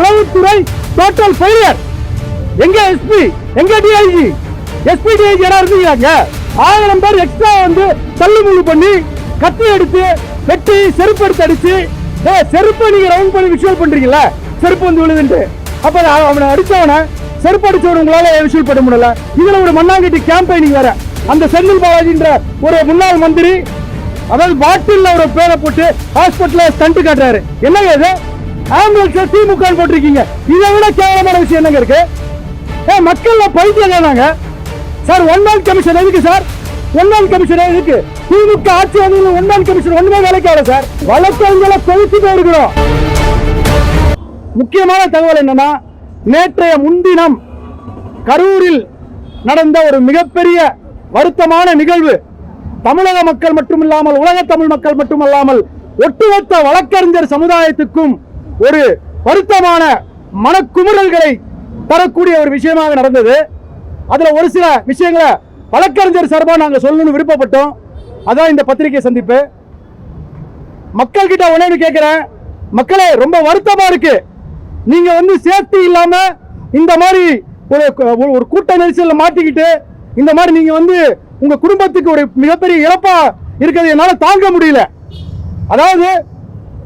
உளவுத்துறை total failure எங்க SP எங்க டிஐஜி எஸ்பி டிஐஜி யாரா இருந்தீங்க ஆயிரம் பேர் எக்ஸ்ட்ரா வந்து தள்ளுமுள்ளு பண்ணி கத்தி எடுத்து வெட்டி செருப்பு எடுத்து அடிச்சு ஏய் செருப்பை நீங்க ரவுண்ட் பண்ணி விஷுவல் பண்றீங்கல்ல? செருப்பு வந்து விழுதுன்ட்டு. அப்ப அவனை அடிச்சவனை செருப்பு அடிச்சவன உங்களால விஷுவல் பண்ண முடியல? இதுல ஒரு மண்ணாங்கட்டி கேம்பெயினிங் வேற. அந்த செந்தில் பாலாஜின்ற ஒரு முன்னாள் மந்திரி அதாவது பாட்டில் ஒரு பேரை போட்டு ஹாஸ்பிட்டல்ல ஸ்டண்ட் காட்டுறாரு. என்னங்க இது? ஆம்புலன்ஸ்ல திமுக போட்டிருக்கீங்க. இதை விட கேவலமான விஷயம் என்னங்க இருக்கு? ஏ மக்கள் பைத்தியம் வேணாங்க சார் ஒன் மேன் கமிஷன் எதுக்கு சார்? ஒன் மேன் கமிஷன் எதுக்கு? திமுக ஆட்சி வந்து ஒன் மேன் கமிஷன் ஒண்ணுமே வேலைக்கு ஆகல சார். வழக்கறிஞர்களை கொதிச்சு போயிருக்கிறோம் முக்கியமான தகவல் என்னன்னா நேற்றைய முன்தினம் கரூரில் நடந்த ஒரு மிகப்பெரிய வருத்தமான நிகழ்வு. தமிழக மக்கள் மட்டுமில்லாமல் உலக தமிழ் மக்கள் மட்டுமல்லாமல் ஒட்டுமொத்த வழக்கறிஞர் சமுதாயத்துக்கும் ஒரு வருத்தமான மனக்குமுறல்களை தரக்கூடிய ஒரு விஷயமாக நடந்தது. அதில் ஒரு சில விஷயங்களை வழக்கறிஞர் சார்பாக நாங்கள் சொல்லணும்னு விருப்பப்பட்டோம். அதான் இந்த பத்திரிகை சந்திப்பு. மக்கள்கிட்ட கிட்ட கேட்குறேன். மக்களே ரொம்ப வருத்தமாக இருக்கு. நீங்கள் வந்து சேஃப்டி இல்லாமல் இந்த மாதிரி ஒரு ஒரு- கூட்ட நெரிசலில் மாட்டிக்கிட்டு இந்த மாதிரி நீங்கள் வந்து உங்கள் குடும்பத்துக்கு ஒரு மிகப்பெரிய இழப்பாக இருக்கிறது என்னால் தாங்க முடியல. அதாவது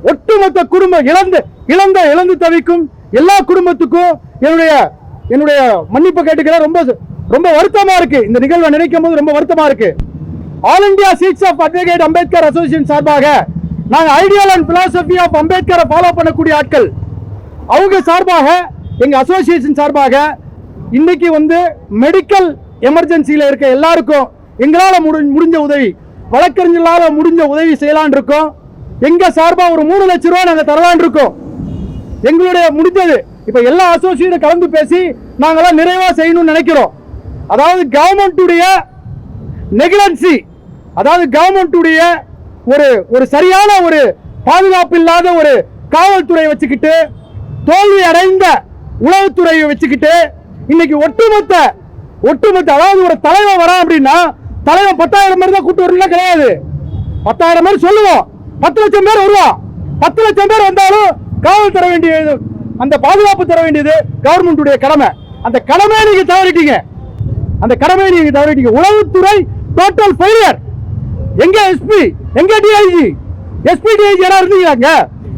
ஒட்டுமொத்த குடும்பம் இழந்து இழந்த இழந்து தவிக்கும் எல்லா குடும்பத்துக்கும் என்னுடைய என்னுடைய மன்னிப்பு கேட்டுக்கிறேன். ரொம்ப ரொம்ப வருத்தமா இருக்கு. இந்த நிகழ்வை நினைக்கும் போது ரொம்ப வருத்தமா இருக்கு. All India seats of advocate Ambedkar association சார்பாக நாங்கள் ஐடியல் அண்ட் பிலாசபி ஆஃப் அம்பேத்கரை ஃபாலோ பண்ணக்கூடிய ஆட்கள். அவங்க சார்பாக எங்கள் அசோசியேஷன் சார்பாக இன்னைக்கு வந்து மெடிக்கல் எமர்ஜென்சியில் இருக்க எல்லாருக்கும் எங்களால் முடி- முடிஞ்ச உதவி வழக்கறிஞர்களால் முடிஞ்ச உதவி செய்யலான் இருக்கோம். எங்கள் சார்பாக ஒரு மூணு லட்ச ரூபா நாங்கள் தரலான் இருக்கோம். எங்களுடைய முடிஞ்சது. இப்போ எல்லா அசோசியேட்டும் கலந்து பேசி நாங்களாம் நிறைவாக செய்யணும்னு நினைக்கிறோம். அதாவது கவர்மெண்ட்டுடைய நெகிழன்சி அதாவது கவர்மெண்ட்டுடைய ஒரு ஒரு சரியான ஒரு பாதுகாப்பு இல்லாத ஒரு காவல்துறை வச்சுக்கிட்டு தோல்வி அடைந்த உளவுத்துறையை வச்சுக்கிட்டு இன்னைக்கு ஒட்டுமொத்த ஒட்டுமொத்த அதாவது ஒரு தலைவன் வரான் அப்படின்னா தலைவன் பத்தாயிரம் பேர் தான் கூட்டு வரலாம் கிடையாது. பத்தாயிரம் பேர் சொல்லுவோம். பத்து லட்சம் பேர் வருவான் பத்து லட்சம் பேர் வந்தாலும் காவல் தர வேண்டியது அந்த பாதுகாப்பு தர வேண்டியது கவர்மெண்ட்டுடைய கடமை. அந்த கடமையை நீங்க தவறிட்டீங்க. அந்த கடமையை நீங்க தவறிட்டீங்க. உளவுத்துறை டோட்டல் ஃபெயிலியர் எங்க எஸ்பி எங்க டிஐஜி எஸ்பி டிஐஜி யாரா இருந்தீங்க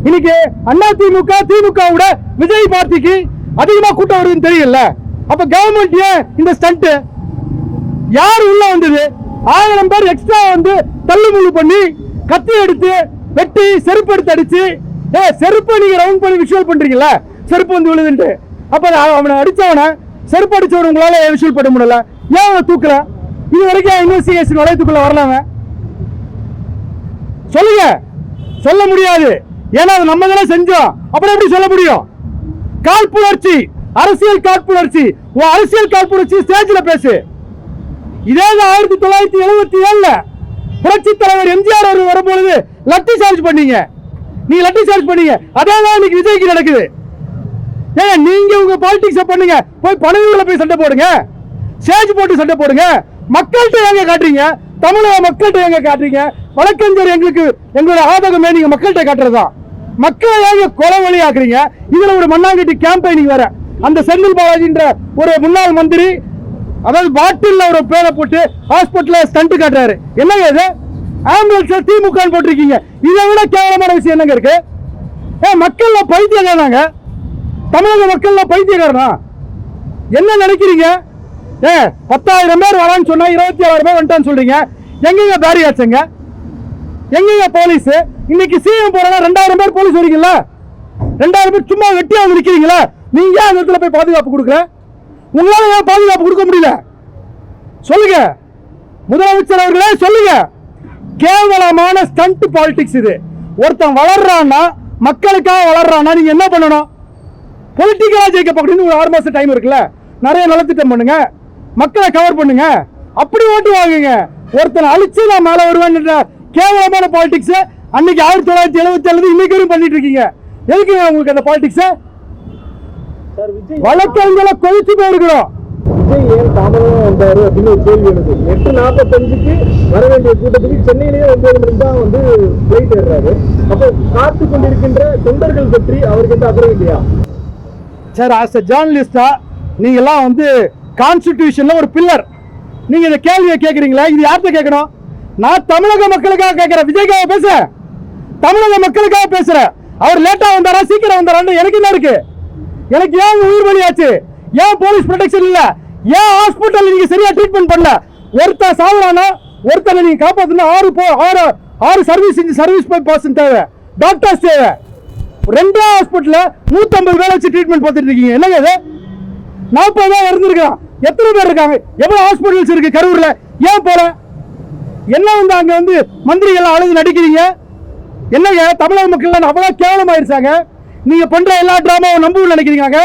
இன்னைக்கு அண்ணா திமுக திமுக விட விஜய் பார்ட்டிக்கு அதிகமா கூட்டம் வருதுன்னு தெரியல அப்ப கவர்மெண்ட் ஏன் இந்த ஸ்டண்ட் யார் உள்ள வந்தது? ஆயிரம் பேர் எக்ஸ்ட்ரா வந்து தள்ளுமுள்ளு பண்ணி கத்தி எடுத்து வெட்டி செருப்பு எடுத்து அடிச்சு ஏ செருப்பை நீங்க ரவுண்ட் பண்ணி விஷுவல் பண்றீங்கல்ல? செருப்பு வந்து விழுதுன்ட்டு. அப்ப அவனை அடிச்சவன செருப்பு அடிச்சவன உங்களால விஷுவல் பண்ண முடியல? ஏன் அவனை தூக்கல? இது வரைக்கும் இன்வெஸ்டிகேஷன் வளையத்துக்குள்ள வரலாம சொல்லுங்க. சொல்ல முடியாது. ஏன்னா அது நம்ம தானே செஞ்சோம். அப்புறம் எப்படி சொல்ல முடியும்? காழ்ப்புணர்ச்சி. அரசியல் காழ்ப்புணர்ச்சி. உன் அரசியல் காழ்ப்புணர்ச்சி ஸ்டேஜில் பேசு. இதே ஆயிரத்தி தொள்ளாயிரத்தி எழுபத்தி ஏழுல புரட்சி தலைவர் எம்ஜிஆர் அவர் வரும்பொழுது லத்தி சார்ஜ் பண்ணீங்க. நீ லட்டி சார்ஜ் பண்ணீங்க. அதான் தான் இன்னைக்கு விஜய்க்கு நடக்குது. ஏங்க நீங்க உங்க பாலிடிக்ஸ் பண்ணுங்க. போய் பணவிகளை போய் சண்டை போடுங்க. ஸ்டேஜ் போட்டு சண்டை போடுங்க. மக்கள்கிட்ட எங்க காட்டுறீங்க? தமிழக மக்கள்கிட்ட எங்க காட்டுறீங்க? வழக்கறிஞர் எங்களுக்கு எங்களோட ஆதகமே நீங்க மக்கள்கிட்ட காட்டுறதா? மக்களை ஏங்க கொலை வழியாக்குறீங்க இதுல ஒரு மண்ணாங்கட்டி கேம்பெயினிங் வேற. அந்த செந்தில் பாலாஜின்ற ஒரு முன்னாள் மந்திரி அதாவது பாட்டில் ஒரு பேரை போட்டு ஹாஸ்பிட்டல்ல ஸ்டண்ட் காட்டுறாரு. என்னங்க இது? ஆம்புலன்ஸ்ல திமுக போட்டிருக்கீங்க. இதை விட கேவலமான விஷயம் என்னங்க இருக்கு? ஏ மக்கள்ல பைத்தியக்காரனாங்க. தமிழக மக்கள்ல பைத்தியக்காரனா? என்ன நினைக்கிறீங்க? ஏ பத்தாயிரம் பேர் வரான்னு சொன்னா இருபத்தி ஆறாயிரம் பேர் வந்துட்டான்னு சொல்றீங்க. எங்கெங்க பேரியாச்சுங்க எங்கெங்க போலீஸ்? இன்னைக்கு சிஎம் போறதா ரெண்டாயிரம் பேர் போலீஸ் வரீங்களா ரெண்டாயிரம் பேர் சும்மா வெட்டியா வந்து நீங்க ஏன் அந்த இடத்துல போய் பாதுகாப்பு கொடுக்குற உங்களால ஏன் பாதுகாப்பு கொடுக்க முடியல? சொல்லுங்க. முதலமைச்சர் அவர்களே சொல்லுங்க. கேவலமான ஸ்டண்ட் பாலிடிக்ஸ் இது. ஒருத்தன் வளர்றான்னா மக்களுக்காக வளர்றான்னா நீங்க என்ன பண்ணணும்? பொலிட்டிக்கலா ஜெயிக்க பார்க்கணும் ஒரு ஆறு மாசம் டைம் இருக்குல்ல? நிறைய நலத்திட்டம் பண்ணுங்க. மக்களை கவர் பண்ணுங்க. அப்படி ஓட்டு வாங்குங்க. ஒருத்தனை அழிச்சு நான் மேல வருவேன்ற கேவலமான பாலிடிக்ஸ் அன்னைக்கு ஆயிரத்தி தொள்ளாயிரத்தி எழுபத்தி ஏழு இன்னைக்கு வரையும் பண்ணிட்டு இருக்கீங்க. எதுக்குங்க உங்களுக்கு அந்த பாலிடிக்ஸ் வழக்கங்களை கொதிச்சு போயிருக்கிறோம். விஜய் ஏன் தாமதமாக வந்தார் அப்படின்னு ஒரு கேள்வி எனக்கு. எட்டு நாற்பத்தஞ்சுக்கு வர வேண்டிய கூட்டத்துக்கு சென்னையிலேயே ஒன்பது மணிக்கு தான் வந்து ஃப்ளைட் ஏறுறாரு. அப்போ காத்து கொண்டிருக்கின்ற தொண்டர்கள் பற்றி அவருக்கு எந்த அக்கறை இல்லையா சார் ஆஸ் அ ஜேர்னலிஸ்டா நீங்கெல்லாம் வந்து கான்ஸ்டிடியூஷன்ல ஒரு பில்லர் நீங்க இந்த கேள்வியை கேட்குறீங்களா இது யார்கிட்ட கேட்கணும்? நான் தமிழக மக்களுக்காக கேட்கிறேன் விஜய்க்காக பேசுறேன் தமிழக மக்களுக்காக பேசுறேன் அவர் லேட்டா வந்தாரா சீக்கிரம் வந்தாரான்னு எனக்கு என்ன இருக்கு? எனக்கு ஏன் உயிர் வழியாச்சு ஏன் போலீஸ் ப்ரொடெக்ஷன் இல்ல? ஏன் ஹாஸ்பிட்டல் நீங்க சரியா ட்ரீட்மெண்ட் பண்ணல? ஒருத்தன் சாவறானா ஒருத்தனை நீங்க காப்பாத்தணும் ஆறு போ ஆறு ஆறு சர்வீஸ் சர்வீஸ் பர்சன் தேவை. டாக்டர்ஸ் தேவை. ரெண்டே ஹாஸ்பிட்டல்ல நூத்தம்பது பேர் வச்சு ட்ரீட்மெண்ட் பார்த்துட்டு இருக்கீங்க. என்னங்க இது? நாற்பது பேர் இருந்திருக்கான் எத்தனை பேர் இருக்காங்க? எவ்வளவு ஹாஸ்பிட்டல்ஸ் இருக்கு கரூர்ல? ஏன் போல? என்ன வந்து அங்க வந்து மந்திரிகள் அழுது நடிக்கிறீங்க? என்னங்க தமிழக மக்கள் அவ்வளவு கேவலமாயிருச்சாங்க? நீங்க பண்ற எல்லா டிராமாவும் நம்பவும் நினைக்கிறீங்க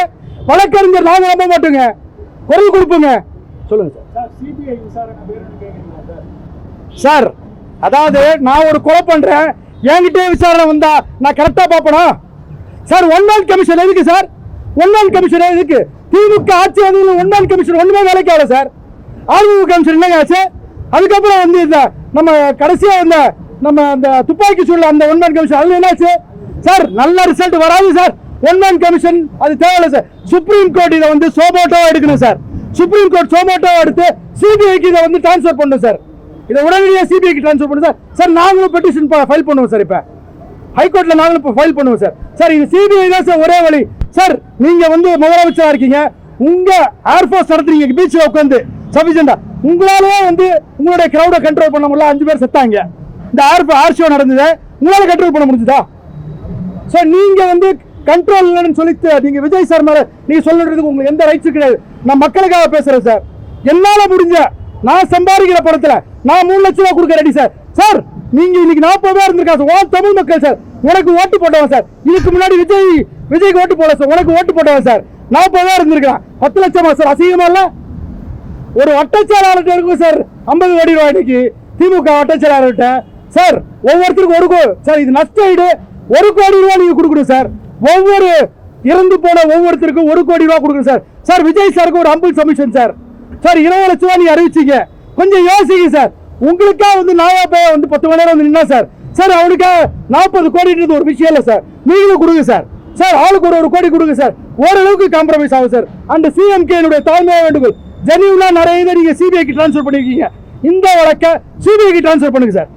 வழக்கறிஞர் நாங்க நம்ப மாட்டோங்க. குரல் கொடுப்போங்க. சொல்லுங்க சார். சார் அதாவது நான் ஒரு கொலை பண்றேன். என்கிட்டே விசாரணை வந்தா நான் கரெக்டா பார்ப்பனா? சார் ஒன் மேன் கமிஷன் எதுக்கு சார்? ஒன் மேன் கமிஷன் எதுக்கு? திமுக ஆட்சி அதில் ஒன் மேன் கமிஷன் ஒண்ணுமே வேலைக்கு ஆகல சார். ஆளுநர் கமிஷன் என்னங்க ஆச்சு? அதுக்கப்புறம் வந்து இந்த நம்ம கடைசியா இந்த நம்ம அந்த துப்பாக்கி சூழல் அந்த ஒன் மேன் கமிஷன் அதுல என்னாச்சு? சார் நல்ல ரிசல்ட் வராது சார். ஒன் மேன் கமிஷன் அது தேவையில்லை சார் சுப்ரீம் கோர்ட் இதை வந்து சோமோட்டோவாக எடுக்கணும் சார் சுப்ரீம் கோர்ட் சோமோட்டோவாக எடுத்து சிபிஐக்கு இதை வந்து ட்ரான்ஸ்ஃபர் பண்ணணும் சார் இதை உடனடியாக சிபிஐக்கு ட்ரான்ஸ்ஃபர் பண்ணும் சார் சார் நாங்களும் பெட்டிஷன் ஃபைல் பண்ணுவோம் சார் இப்போ. ஹைகோர்ட்டில் நாங்களும் இப்போ ஃபைல் பண்ணுவோம் சார் சார் இது சிபிஐ தான் சார் ஒரே வழி. சார் நீங்கள் வந்து முதலமைச்சராக இருக்கீங்க. உங்கள் ஏர்ஃபோர்ஸ் நடத்துறீங்க பீச்சில் உட்காந்து சஃபிஷியண்டா உங்களாலே வந்து உங்களுடைய க்ரௌடை கண்ட்ரோல் பண்ண முடியல. அஞ்சு பேர் செத்தாங்க. இந்த ஏர் ஏர் ஷோ நடந்தது உங்களால் கண்ட்ரோல் பண்ண முடிஞ்சுதா? சார் நீங்கள் வந்து கண்ட்ரோல் இல்லைன்னு சொல்லிட்டு நீங்க விஜய் சார் மேல நீங்க சொல்றதுக்கு உங்களுக்கு எந்த ரைட்ஸும் கிடையாது. நான் மக்களுக்காக பேசுறேன் சார் என்னால முடிஞ்ச நான் சம்பாதிக்கிற படத்துல நான் மூணு லட்சம் ரூபாய் கொடுக்க ரெடி சார் சார் நீங்க இன்னைக்கு நாற்பது பேர் இருந்திருக்கா சார் ஓ தமிழ் மக்கள் சார் உனக்கு ஓட்டு போட்டவன் சார் இதுக்கு முன்னாடி விஜய் விஜய்க்கு ஓட்டு போடல சார் உனக்கு ஓட்டு போட்டவன் சார் நாற்பது பேர் இருந்திருக்கான் பத்து லட்சமா சார் அசிங்கமா இல்ல? ஒரு வட்டச்செயலாளர்கிட்ட இருக்கும் சார் ஐம்பது கோடி ரூபாய் இன்னைக்கு திமுக வட்டச்செயலாளர்கிட்ட. சார் ஒவ்வொருத்தருக்கும் ஒரு கோ சார் இது நஷ்ட ஈடு. ஒரு கோடி ரூபாய் நீங்க கொடுக்கணும் சார் ஒவ்வொரு இறந்து போன ஒவ்வொருத்தருக்கும் ஒரு கோடி ரூபா கொடுக்குறோம் சார். சார் விஜய் சாருக்கு ஒரு அம்பிள் சமிஷன் சார். சார் இருபது லட்ச ரூபா நீ அறிவிச்சிங்க. கொஞ்சம் யோசிங்க சார். உங்களுக்கா வந்து நாயா பேய வந்து பத்து மணி நேரம் வந்து நின்னா சார்? சார் அவனுக்காக நாற்பது கோடின்றது ஒரு விஷயம் இல்லை சார். நீங்களும் கொடுங்க சார். சார் ஆளுக்கு ஒரு ஒரு கோடி கொடுங்க சார். ஓரளவுக்கு காம்ப்ரமைஸ் ஆகும் சார். அந்த சிஎம்கேனுடைய தாழ்மையாக வேண்டுகோள். ஜெனியூனா நிறைய இதை நீங்க சிபிஐக்கு ட்ரான்ஸ்ஃபர் பண்ணிருக்கீங்க. இந்த வழக்கை சிபிஐக்கு ட்ரான்ஸ்ஃபர் பண்ணுங்க சார்.